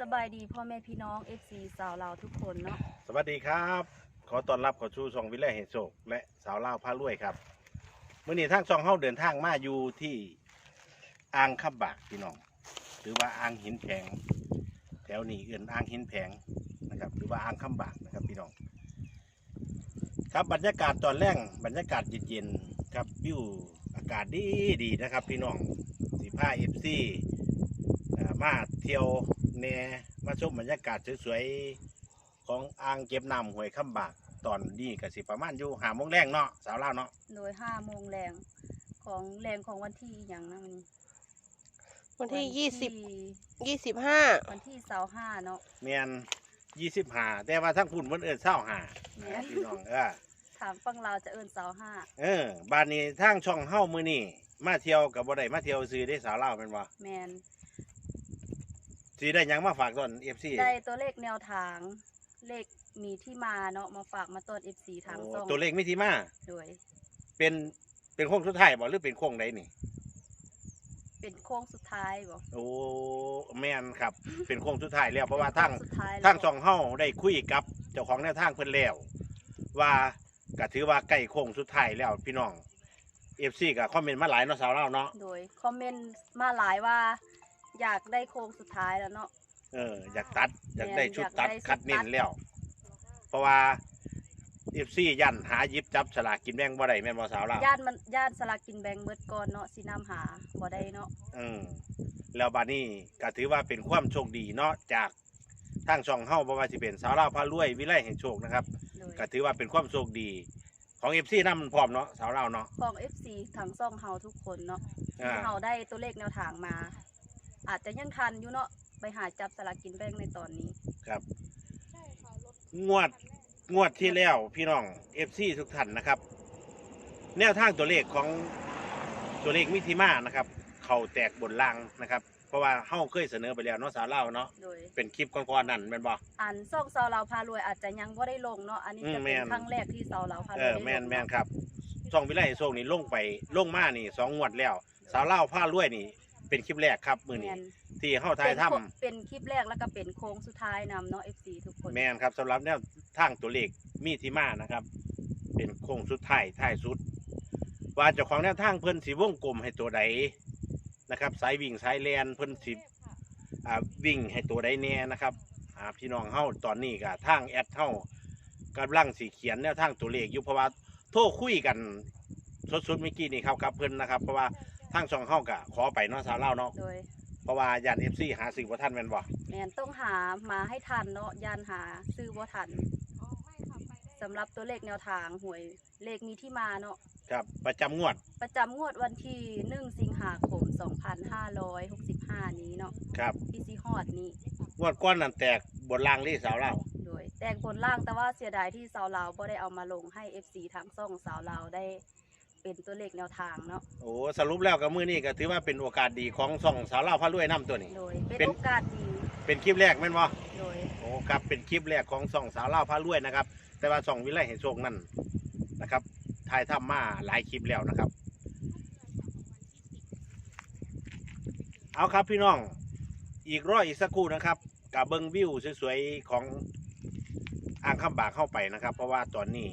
สบายดีพ่อแม่พี่น้อง FC สาวเราวทุกคนเนาะสวัสดีครับ ขอต้อนรับเขอชูช่องวิไลแห่งโศกและสาวลาวพารวยครับเมื่อนี้ทางช่องเฮาเดินทางมาอยู่ที่อ่างขับบากพี่น้อง หรือว่าอ่างหินแผง แถวนี้เอื่นอ่างหินแผงนะครับ หรือว่าอ่างขับบากนะครับพี่น้อง ครับบรรยากาศตอนแรกบรรยากาศเย็นๆครับวิวอากาศดีดีๆนะครับ พี่น้องสีผ้าเอฟซีมาเที่ยว แหนมาชมบรรยากาศสวยๆของอ่างเก็บน้ำห้วยคำบากตอนนี้ก็สิประมาณอยู่หาโมงแรงเนาะสาวเล่าวเนาะโดย5โมงแรงของแรงของวันที่อย่างนะมันวันที่ยี่สิบที่ยี่สิบห้าวันที่เสาร์ห้าเนาะเมียนยี่สิบหาแต่ว่าทั้งพุ่นเพิ่นเอินเศร้าหาแม่นพี่น้องเออ ถามฟังเราวจะเอินเสาร์ห้าเออบ้านนี้ทางช่องเฮ้ามือนี่มาเที่ยวกับบ่ได้มาเที่ยวซื้อได้สาวเล่าวเป็นว่าแมน สีได้หยังมาฝากตอนเอฟซีได้ตัวเลขแนวทาง เลขมีที่มาเนาะมาฝากมาต้น FC ทางซ่องตัวเลขไม่ทีมาโดย เป็นเป็นโค้งสุดท้ายบ่หรือเป็นโค้งใดนี่ เป็นโค้งสุดท้ายบอกโอ้แม่นครับ เป็นโค้งสุดท้ายแล้วเพราะว่าทางสุดท้ายแล้วทางช่องเฮ้าได้คุยกับเจ้าของแนวทางเพิ่นแล้ว ว่าก็ถือว่าใกล้โค้งสุดท้ายแล้วพี่น้องเอฟซีก็คอมเมนต์มาหลายเนาะสาวเล่าวเนาะโดยคอมเมนต์มาหลายว่า อยากได้โค้งสุดท้ายแล้วเนาะ เอออยากตัดอยากได้แม่นชุดอยากตัดได้ชุดคัดเน้ตันด แล้ว เพราะว่าเอฟซียันหาหยิบจับฉลากกินแบ่งบ่ได้แม่นบ่สาวเล่าวญาติมันญาติสลากกินแบ่งเบิดก่อนเนาะสินำหาบ่ได้เนาะอืมแล้วบัดนี้ก็ถือว่าเป็นความโชคดีเนาะจากทางช่องเฮาบ่ว่าสิเป็นสาวเล่าวพารวยวิไลแห่งโชคนะครับโดยก็ถือว่าเป็นความโชคดีของเอฟซีนำพร้อมเนาะสาวเล่าวเนาะ ของ FC ทางซ่องเฮาทุกคนเนาะอ่าที่เฮาได้ตัวเลขแนวทางมา อาจจะยังทันอยู่เนาะไปหาจับสลากกินแบ่งในตอนนี้ ครับ งวด งวดที่แล้วพี่น้องเอฟซีทุกท่านนะครับ แนวทางตัวเลขของตัวเลขมิติมานะครับ เข่าแตกบนล่างนะครับ เพราะว่าเฮาเคยเสนอไปแล้วเนาะสาวเล่าวเนาะ โดย เป็นคลิปก่อนๆนั่นแม่นบ่อันซ่องเซาเราพารวยอาจจะยังบ่ได้ลงเนาะอันนี้อืมจะแม่เป็นน ครั้งแรกที่เซาเราพารเอวยอได้ลงแม่นแม่นเนาะครับช่องวิไลโซงนี่ลงไปลงมานี่สองงวดแล้ว สาวเล่าวผ้ารวยนี่ เป็นคลิปแรกครับมื้อนี้แม่นที่เฮาถ่ายทำเป็นโคเป็นคลิปแรกแล้วก็เป็นโค้งสุดท้ายนำเนาะ FC ทุกคนแม่นครับสำหรับแนวทางตัวเลขมีที่มานะครับ เป็นโค้งสุดท้ายท้ายสุด ว่าเจ้าของแนวทางเพิ่นสิวงกลมให้ตัวใดนะครับสายวิ่งสายแลนเพิ่นสิอ่าวิ่งให้ตัวใดแน่นะครับอ่าพี่น้องเฮาตอนนี้ก็ทางแอดเฮากำลังสิเขียนแนวทางตัวเลขอยู่เพราะว่าโทรคุยกันสดๆเมื่อกี้นี่ครับกับเพิ่นนะครับ เพราะว่า ทางช่องเฮาก็ขอไปเนาะสาวเล่าวเนาะโดยเพราะว่าย่าน FC หาซื้อบ่ทันแม่นบ่แม่นต้องหามาให้ทันเนาะยานหาซื้อบ่ทันสำหรับตัวเลขแนวทางหวยเลขมีที่มาเนาะครับ ประจำงวดประจำงวดวันที่1สิงหาคม2565 นี้เนาะครับที่ซีฮอดนี้ งวดก้อนนั่นแตกบนล่างที่สาวเล่าวโดยแต่งบนล่างแต่ว่าเสียดายที่สาวลาวบ่ได้เอามาลงให้ FC ทางซ่องสาวลาวได้ เป็นตัวเลขแนวทางเนาะโอ้สรุปแล้วกับมือนี่ก็ถือว่าเป็นโอกาสดีของส่องสาวเล่าวพระรวยน้ำตัวนี้ โดยเป็นเป็นโอกาสดีเป็นคลิปแรกแม่นบ่โดยโอ้ครับเป็นคลิปแรกของส่องสาวเล่าวพระรวยนะครับ แต่ว่าส่องวิไลเห็นโชคนั่นนะครับถ่ายทำมาหลายคลิปแล้วนะครับ เอาครับพี่น้องอีกร้อยอีกสักครู่นะครับกับเบิงวิวสวยๆของอ่างคำบากเข้าไปนะครับ เพราะว่าตอนนี้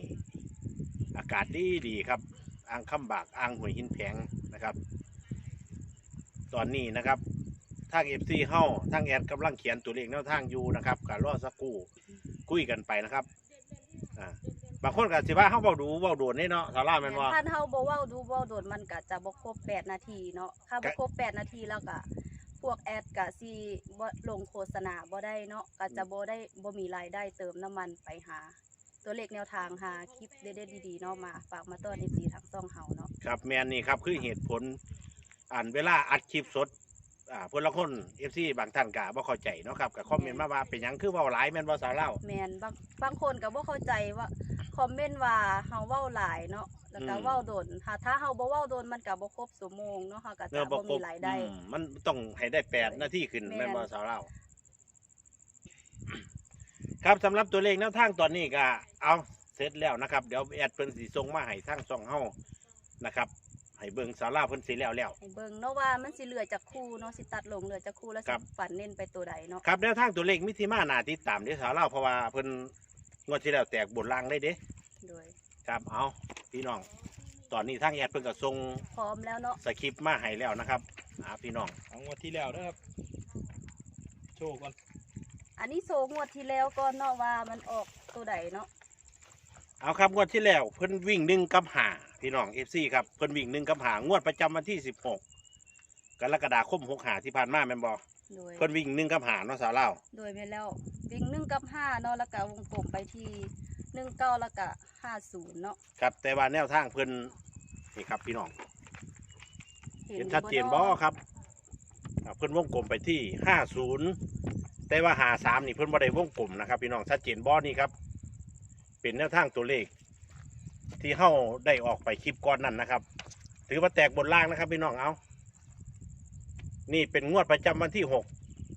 อากาศดีดีๆครับ อ่างคำบากอ่างห้วยหินแผงนะครับ ตอนนี้นะครับทางเอฟซีเฮาทางแอดกำลังเขียนตัวเลขแนวทางอยู่นะครับการรอสักครู่คุยกันไปนะครับอ่าบางคนก็สิว่าเฮาเว้าดูเว้าโดนนี่เนาะสาราแม่นว่าท่านเฮาบ่เว้าดูเว้าโดนมันก็จะบ่ครบ8นาทีเนาะถ้าบ่ก็ครบ8นาทีแล้วก็พวกแอดก็สิบ่ลงโฆษณาบ่ได้เนาะก็จะบ่ได้บ่มีรายได้เติมน้ำมันไปหา ตัวเลขแนวทางหาคลิปเด็ดๆดีๆเนาะมาฝากมาต้อน FC ทางซ่องเฮาเนาะครับแมนนี่ครับคือเหตุผลอ่านเวลาอัดคลิปสดอ่าเพื่อนละคนเอฟซีบางท่านก็บ่เข้าใจเนาะครับก็คอมเมนต์มาว่าเป็นหยังคือเว้าหลายแม่นบ่สาวเล่า แม่นบางบางคนก็บ่เข้าใจว่าคอมเมนต์ว่าเฮาเว้าหลายเนาะแล้วก็อืม เว้าโดนถ้าถ้าเฮาบ่เว้าโดนมันก็บ่ครบชั่วโมงเนาะเฮาก็เนื้จะอบ่บ่ครมีบรายได้ อืมมันต้องให้ได้แปดนาทีขึ้นแม่นแม่นบ่สาวเล่า ครับสำหรับตัวเลขแนวทางตอนนี้ก็เอาเสร็จแล้วนะครับ เดี๋ยวแอดเพิ่นสิส่งมาให้ทางช่องเฮานะครับใให้เบิ่งสาวลาวเพิ่นสิแล้วแล้ว ให้เบิ่งเนาะว่ามันสิเหลือจากคู่เนาะสิตัดลงเหลือจากคู่แล้วครัสิบฝันเน้นไปตัวใดเนาะครับแนวทางตัวเลขมิติมาหนาติดตามเด้อสาวลาวเพราะว่าเพิ่นงวดที่แล้วแตกบนล่างได้เด้โดยครับเอาพี่น้อง ตอนนี้ทางแอดเพิ่นก็ส่งพร้อมแล้วเนาะสคริปต์มาให้แล้วนะครับอ่าพี่น้อง ของงวันที่แล้วนะครับ โชว์ก่อน อันนี้โซงวดที่แล้วก่อนเนาะว่ามันออกตัวใดเนาะเอาครับงวดที่แล้วเพิ่นวิ่งหนึ่งกับหาพี่น้องเอฟซีครับเพิ่นวิ่งหนึ่งกับหางวดประจำวันที่สิบหกกรกฎาคมหกหาที่ผ่านมาแม่นบอโดย เพิ่นวิ่งหนึ่งกับหาเนาะสาวเล่าวโดยไปแล้ววิ่งหนึ่งกับห้าเนาะแล้วก็วงกลมไปที่หนึ่งเก้าแล้วก็ห้าศูนย์เนาะครับแต่ว่าแนวทางเพิ่นนี่ครับพี่น้องเห็นอยู่ชัดเจนบ่าะครับอ่าเพิ่นวงกลมไปที่ห้าศูนย์ แต่ว่าหาสามนี่เพิ่นบ่ได้วงกลมนะครับพี่น้องชัดเจนบ่นี่ครับ เป็นแนวทางตัวเลข ที่เฮาได้ออกไปคลิปก่อนนั่นนะครับ ถือว่าแตกบนล่างนะครับพี่น้องเอา นี่เป็นงวดประจำวันที่หก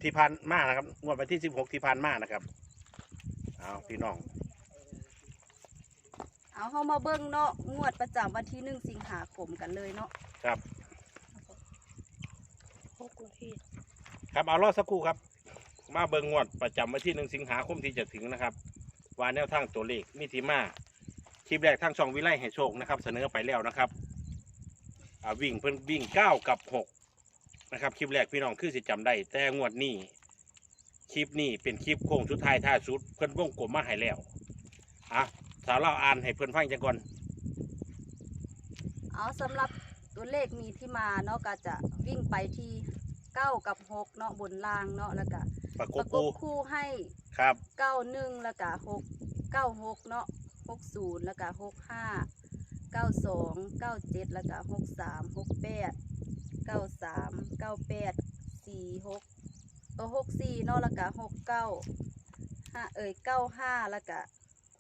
ที่ผ่านมานะครับ งวดวันที่สิบหกที่ผ่านมานะครับ เอาพี่น้อง เอาเข้ามาเบิ้งเนาะงวดประจำวันที่หนึ่งสิงหาคมกันเลยเนาะครับหกนาทีครับเอารอสักครู่ครับ มาเบิงงวดประจำวันที่หนึ่งสิงหาคมที่จะถึงนะครับว่าแนวทางตัวเลขมิติมาคลิปแรกทางช่องวิไลให้โชคนะครับ เสนอไปแล้วนะครับวิ่งเพิ่นวิ่งเก้ากับหกนะครับคลิปแรกพี่น้องคือสิจำได้แต่งวดนี้คลิปนี้เป็นคลิปโค้งสุดท้ายท้าสุด เพิ่นวงกลมมาให้แล้วอะสาวเราอ่านให้เพิ่นฟังจังก่อนเอาสำหรับตัวเลขมีที่มาเนาะก็จะวิ่งไปที่ เก้ากับหกเนาะบนล่างเนาะแล้วก็ประกปบระกคู่บคู่ให้ครับ เก้าหนึ่งแล้วก็หกเก้าหกเนาะหกศูนย์แล้วก็หกห้าเก้าสองเก้าเจ็ดแล้วก็หกสามหกแปดเก้าสามเก้าแปดสี่หกตัวหกสี่เนาะแล้วก็หกเก้าห้าเอ่ยเก้าห้าแล้วก็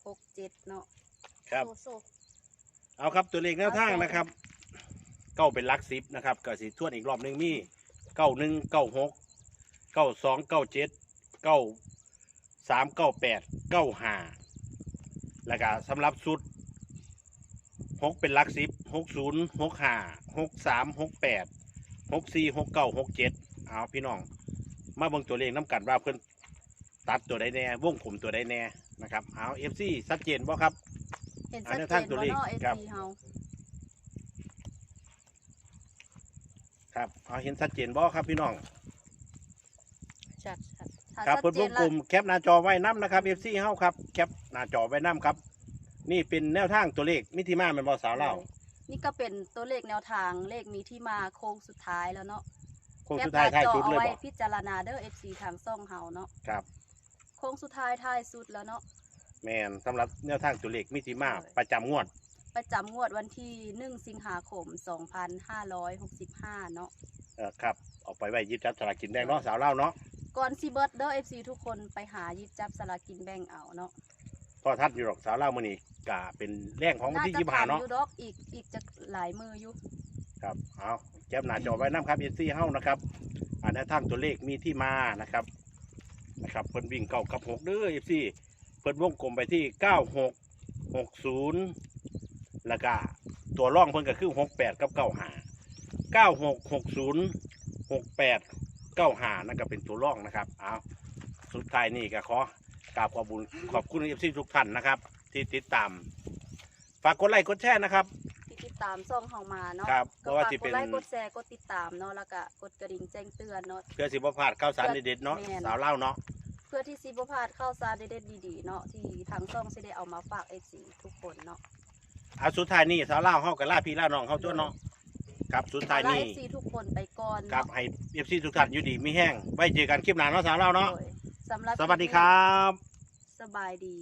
หกเจ็ดเนาะ ครับ โซโซ เอาครับตัวเลขแนวทางนะครับ เก้าเป็นหลักสิบนะครับก็สิทวนอีกรอบหนึ่งมี เก้าหนึ่งเก้าหกเก้าสองเก้าเจ็ดเก้าสามเก้าแปดเก้าห้าแล้วก็สำหรับสุดหกเป็นหลักสิบหกศูนย์หกห้าหกสามหกแปดหกสี่หกเก้าหกเจ็ดเอาพี่น้อง มาเบิ่งตัวเลขน้ำกันว่าเพิ่นตัดตัวใดแน่วงผมตัวใดแน่นะครับเอาเอฟซีชัดเจนบ่ครับ เห็นอัชันดนี้เจท่านนตัวว่าเลขเนาะเอครับซีเฮา ครับเอาเห็นชัดเจนบ่ครับพี่น้องชัดชัดถ้าครับชัดเพิ่นเจวงนกแล้ลวมแคปหน้าจอไว้น้ำนะครับ FC เฮาครับแคปหน้าจอไว้น้ำครับ นี่เป็นแนวทางตัวเลขมิติมาเป็นบอสาวเล่านี่ก็เป็นตัวเลขแนวทางเลขมีที่มาโค้งสุดท้ายแล้วเนาะโค้งสุดท้ายท้ายสุดเอาเลยไว้บ่พิจารณาเด้อ FC ทางซ่องเฮาเนาะครับโค้งสุดท้ายท้ายสุดแล้วเนาะแมนสำหรับแนวทางตัวเลขมิติมาใช่ประจำงวด ประจำงวดวันที่1สิงหาคม2565เนาะ เออครับออกไปไว้หยิบจับสลากกินแดงเนาะสาวเล่าเนาะก่อนซีเบิร์ดเด้อ FC ทุกคนไปหาหยิบจับสลากกินแบ่งเอาเนาะพอทัดอยู่หรอกสาวเล่ามื้อนี้กะเป็นแรงของวันที่จะยี่สิบห้าทันเนาะอยู่ดอกอีกอีกจะหลายมืออยู่ ครับ เอาแคปหน้าจอไว้น้ำครับ FC เฮานะครับอันแนวทางตัวเลขมีที่มานะครับ นะครับ เพิ่นวิ่งเก้ากับหกเด้อ FC เพิ่นวงกลมไปที่เก้าหกหกศูนย์ แล้วก็ตัวร่องเพิ่นก็คือหกแปดกับเก้าหาเก้าหกหกศูนย์หกแปดเก้าหานั่นก็เป็นตัวร่องนะครับเอาสุดท้ายนี่ก็ขอกราบขอบคุญขอบคุณเอฟซีทุกท่านนะครับ ที่ติดตาม ฝากกดไลค์กดแชร์นะครับ ที่ติดตามซ่องเฮามาเนาะครับเพก็ราะว่าฝากสิกเป็ดนไลค์กดแชร์กดติดตามเนาะแล้วก็กดกระดิ่งแจ้งเตือนเนาะ เพื่อสิบพลาดข่าวสารเด็ดๆเนาะแม่น สาวเล่าเนาะเพื่อที่ซีบพลาดเข้าวสารเด็ดๆดีๆเนาะที่ทางซ่องสิได้เอามาฝาก FC ทุกคนเนาะ เอาสุดท้ายนี่สาวเล่าเฮากับล่าพี่ล่าน้องเฮาตัวเนาะครับสุดท้ายลานี่ FC ทุกคนไปก่อนครับเนาะให้เอฟซีทุกท่านอยู่ดีมีแห้งไว้เจอกันคลิปหน้าเนาะสาวเล่าเนาะโดยสำหรับสวัสดีครับ สบายดี